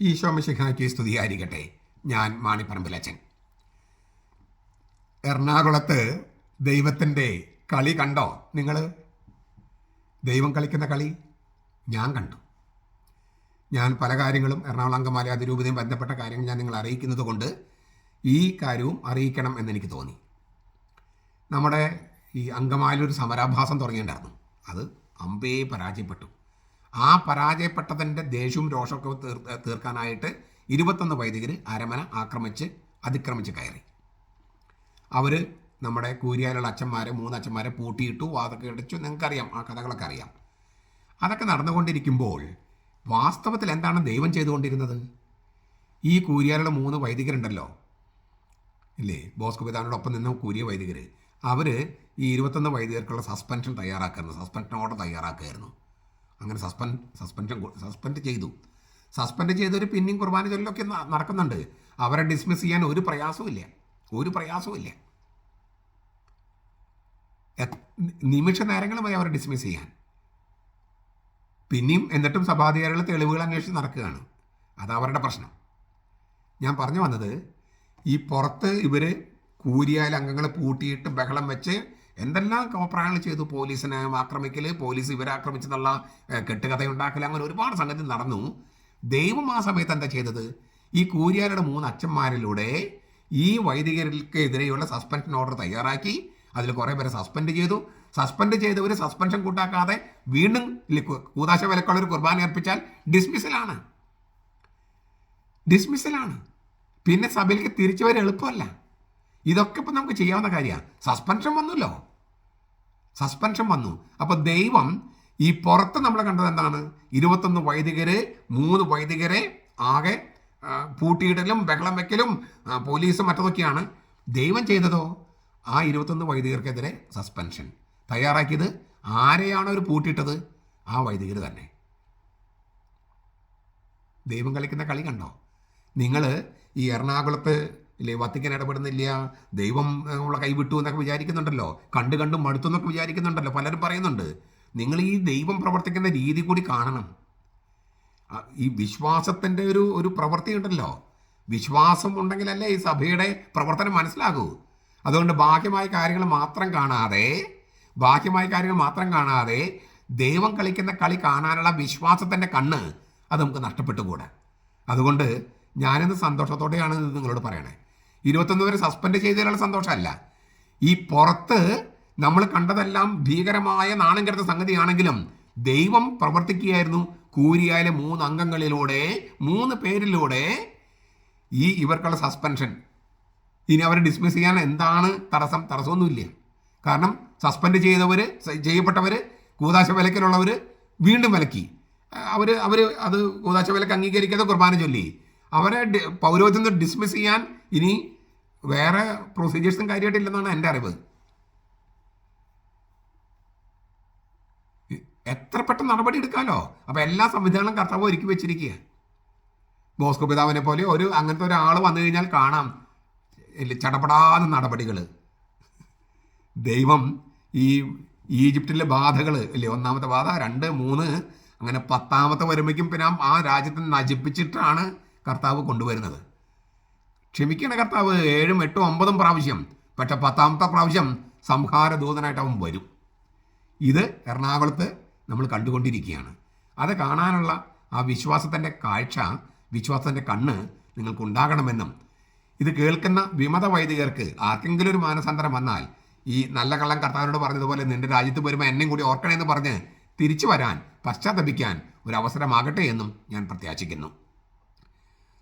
ഈശോ മിശിഹായ്ക്ക് സ്തുതിയായിരിക്കട്ടെ. ഞാൻ മാണിപ്പറമ്പിലച്ചൻ എറണാകുളത്ത് ദൈവത്തിന്റെ കളി കണ്ടോ നിങ്ങൾ ദൈവം കളിക്കുന്ന കളി ഞാൻ കണ്ടു. ഞാൻ പല കാര്യങ്ങളും എറണാകുളം അങ്കമാലി അതിരൂപതയും ബന്ധപ്പെട്ട കാര്യങ്ങൾ ഞാൻ നിങ്ങളെ അറിയിക്കുന്നത് കൊണ്ട് ഈ കാര്യവും അറിയിക്കണം എന്നെനിക്ക് തോന്നി. നമ്മുടെ ഈ അങ്കമാലി ഒരു സമരാഭാസം തുടങ്ങിയിട്ടുണ്ടായിരുന്നു. അത് അമ്പേ പരാജയപ്പെട്ടു. ആ പരാജയപ്പെട്ടതിന്റെ ദേഷ്യവും രോഷമൊക്കെ തീർ തീർക്കാനായിട്ട് ഇരുപത്തൊന്ന് വൈദികർ അരമന ആക്രമിച്ച് അതിക്രമിച്ച് കയറി. അവർ നമ്മുടെ കൂരിയാലുള്ള അച്ഛന്മാരെ മൂന്നച്ഛന്മാരെ പൂട്ടിയിട്ടു വാതൊക്കെ ഇടിച്ചു നിങ്ങൾക്കറിയാം ആ കഥകളൊക്കെ അറിയാം. അതൊക്കെ നടന്നുകൊണ്ടിരിക്കുമ്പോൾ വാസ്തവത്തിൽ എന്താണ് ദൈവം ചെയ്തുകൊണ്ടിരുന്നത്? ഈ കൂരിയാലുള്ള മൂന്ന് വൈദികരുണ്ടല്ലോ ഇല്ലേ? ബോസ്കോ നിന്ന് കൂരിയ വൈദികർ അവർ ഈ ഇരുപത്തൊന്ന് വൈദികർക്കുള്ള സസ്പെൻഷൻ തയ്യാറാക്കായിരുന്നു സസ്പെൻഷൻ ഓർഡർ തയ്യാറാക്കുമായിരുന്നു അങ്ങനെ സസ്പെൻഡ് സസ്പെൻഷൻ സസ്പെൻഡ് ചെയ്തു. സസ്പെൻഡ് ചെയ്തൊരു പിന്നെയും കുർബാന ചൊല്ലൊക്കെ നടക്കുന്നുണ്ട്. അവരെ ഡിസ്മിസ് ചെയ്യാൻ ഒരു പ്രയാസവും ഇല്ല. ഒരു പ്രയാസവും ഇല്ല. നിമിഷ നേരങ്ങൾ മതി അവരെ ഡിസ്മിസ് ചെയ്യാൻ. പിന്നെയും എന്നിട്ടും സഭാധികാരികൾ തെളിവുകൾ അന്വേഷിച്ച് നടക്കുകയാണ്. അത് അവരുടെ പ്രശ്നം. ഞാൻ പറഞ്ഞു വന്നത് ഈ പുറത്ത് ഇവർ കൂരിയാൽ അംഗങ്ങളെ പൂട്ടിയിട്ട് ബഹളം വെച്ച് എന്തെല്ലാം കോപ്രായങ്ങൾ ചെയ്തു പോലീസിനെ ആക്രമിക്കൽ പോലീസ് ഇവരെ ആക്രമിച്ചെന്നുള്ള കെട്ടുകഥയുണ്ടാക്കൽ അങ്ങനെ ഒരുപാട് സംഗതി നടന്നു. ദൈവം ആ സമയത്ത് എന്താ ചെയ്തത്? ഈ കൂരിയാരുടെ മൂന്ന് അച്ഛന്മാരിലൂടെ ഈ വൈദികർക്കെതിരെയുള്ള സസ്പെൻഷൻ ഓർഡർ തയ്യാറാക്കി. അതിൽ കുറേ പേരെ സസ്പെൻഡ് ചെയ്തു. സസ്പെൻഡ് ചെയ്തവർ സസ്പെൻഷൻ കൂട്ടാക്കാതെ വീണ്ടും കൂതാശ വിലക്കുള്ള ഒരു കുർബാന അർപ്പിച്ചാൽ ഡിസ്മിസലാണ്. ഡിസ്മിസലാണ്. പിന്നെ സഭയിലേക്ക് തിരിച്ചു വരെ എളുപ്പമല്ല. ഇതൊക്കെ ഇപ്പം നമുക്ക് ചെയ്യാവുന്ന കാര്യമാണ്. സസ്പെൻഷൻ വന്നല്ലോ. സസ്പെൻഷൻ വന്നു. അപ്പോൾ ദൈവം ഈ പുറത്ത് നമ്മൾ കണ്ടത് എന്താണ്? ഇരുപത്തൊന്ന് വൈദികരെ മൂന്ന് വൈദികരെ ആകെ പൂട്ടിയിടലും ബഹളം വെക്കലും പോലീസും മറ്റതൊക്കെയാണ്. ദൈവം ചെയ്തതോ? ആ ഇരുപത്തൊന്ന് വൈദികർക്കെതിരെ സസ്പെൻഷൻ തയ്യാറാക്കിയത് ആരെയാണ് അവർ പൂട്ടിയിട്ടത്? ആ വൈദികർ തന്നെ. ദൈവം കളിക്കുന്ന കളി കണ്ടോ? നിങ്ങൾ ഈ എറണാകുളത്ത് ഇല്ലേ? വത്തിക്കാൻ ഇടപെടുന്നില്ല. ദൈവം ഉള്ള കൈവിട്ടു എന്നൊക്കെ വിചാരിക്കുന്നുണ്ടല്ലോ. കണ്ട് കണ്ടും മടുത്തു എന്നൊക്കെ വിചാരിക്കുന്നുണ്ടല്ലോ. പലരും പറയുന്നുണ്ട്. നിങ്ങൾ ഈ ദൈവം പ്രവർത്തിക്കുന്ന രീതി കൂടി കാണണം. ഈ വിശ്വാസത്തിന്റെ ഒരു ഒരു പ്രവൃത്തി ഉണ്ടല്ലോ. വിശ്വാസം ഉണ്ടെങ്കിലല്ലേ ഈ സഭയുടെ പ്രവർത്തനം മനസ്സിലാകൂ. അതുകൊണ്ട് ബാഹ്യമായ കാര്യങ്ങൾ മാത്രം കാണാതെ ബാഹ്യമായ കാര്യങ്ങൾ മാത്രം കാണാതെ ദൈവം കളിക്കുന്ന കളി കാണാനുള്ള വിശ്വാസത്തിന്റെ കണ്ണ് അത് നമുക്ക് നഷ്ടപ്പെട്ടുകൂടാ. അതുകൊണ്ട് ഞാനിന്ന് സന്തോഷത്തോടെയാണ് നിങ്ങളോട് പറയണേ. ഇരുപത്തൊന്ന് പേര് സസ്പെൻഡ് ചെയ്തതിലുള്ള സന്തോഷമല്ല. ഈ പുറത്ത് നമ്മൾ കണ്ടതെല്ലാം ഭീകരമായ നാണം കെടുത്ത സംഗതിയാണെങ്കിലും ദൈവം പ്രവർത്തിക്കുകയായിരുന്നു. കൂരിയായാലും മൂന്ന് അംഗങ്ങളിലൂടെ മൂന്ന് പേരിലൂടെ ഈ ഇവർക്കുള്ള സസ്പെൻഷൻ ഇനി അവരെ ഡിസ്മിസ് ചെയ്യാൻ എന്താണ് തടസ്സം? തടസ്സമൊന്നുമില്ല. കാരണം സസ്പെൻഡ് ചെയ്തവർ ചെയ്യപ്പെട്ടവർ കൂതാശ വിലക്കിലുള്ളവർ വീണ്ടും വിലക്കി. അവർ അവർ അത് കൂതാശ വിലക്ക് അംഗീകരിക്കാതെ കുർബാന ചൊല്ലി. അവരെ പൗരോധ്യം ഡിസ്മിസ് ചെയ്യാൻ ഇനി വേറെ പ്രൊസീജിയേഴ്സും കാര്യമായിട്ടില്ലെന്നാണ് എന്റെ അറിവ്. എത്ര പെട്ടെന്ന് നടപടി എടുക്കാമല്ലോ അപ്പോൾ എല്ലാ സംവിധാനങ്ങളും കർത്താവ് ഒരുക്കി വെച്ചിരിക്കുക. ബോസ്കോ പിതാവിനെ പോലെ ഒരു അങ്ങനത്തെ ഒരാൾ വന്നു കഴിഞ്ഞാൽ കാണാം. ചടപടാതെ നടപടികൾ ദൈവം ഈ ഈജിപ്തിലെ ബാധകൾ അല്ലേ? ഒന്നാമത്തെ ബാധ രണ്ട് മൂന്ന് അങ്ങനെ പത്താമത്തെ വരുമ്പോഴേക്കും പിന്നെ ആ രാജ്യത്തെ നശിപ്പിച്ചിട്ടാണ് കർത്താവ് കൊണ്ടുവരുന്നത്. ക്ഷമിക്കണ കർത്താവ് ഏഴും എട്ടും ഒമ്പതും പ്രാവശ്യം. പക്ഷെ പത്താമത്തെ പ്രാവശ്യം സംഹാര ദൂതനായിട്ട് അവൻ വരും. ഇത് എറണാകുളത്ത് നമ്മൾ കണ്ടുകൊണ്ടിരിക്കുകയാണ്. അത് കാണാനുള്ള ആ വിശ്വാസത്തിന്റെ കാഴ്ച വിശ്വാസത്തിന്റെ കണ്ണ് നിങ്ങൾക്കുണ്ടാകണമെന്നും ഇത് കേൾക്കുന്ന വിമത വൈദികർക്ക് ആർക്കെങ്കിലും ഒരു മാനസാന്തരം വന്നാൽ ഈ നല്ല കള്ളം കർത്താവിനോട് പറഞ്ഞതുപോലെ നിന്റെ രാജ്യത്ത് വരുമ്പോൾ എന്നെയും കൂടി ഓർക്കണമെന്ന് പറഞ്ഞ് തിരിച്ചു വരാൻ പശ്ചാത്തപിക്കാൻ ഒരു അവസരമാകട്ടെ എന്നും ഞാൻ പ്രത്യാശിക്കുന്നു.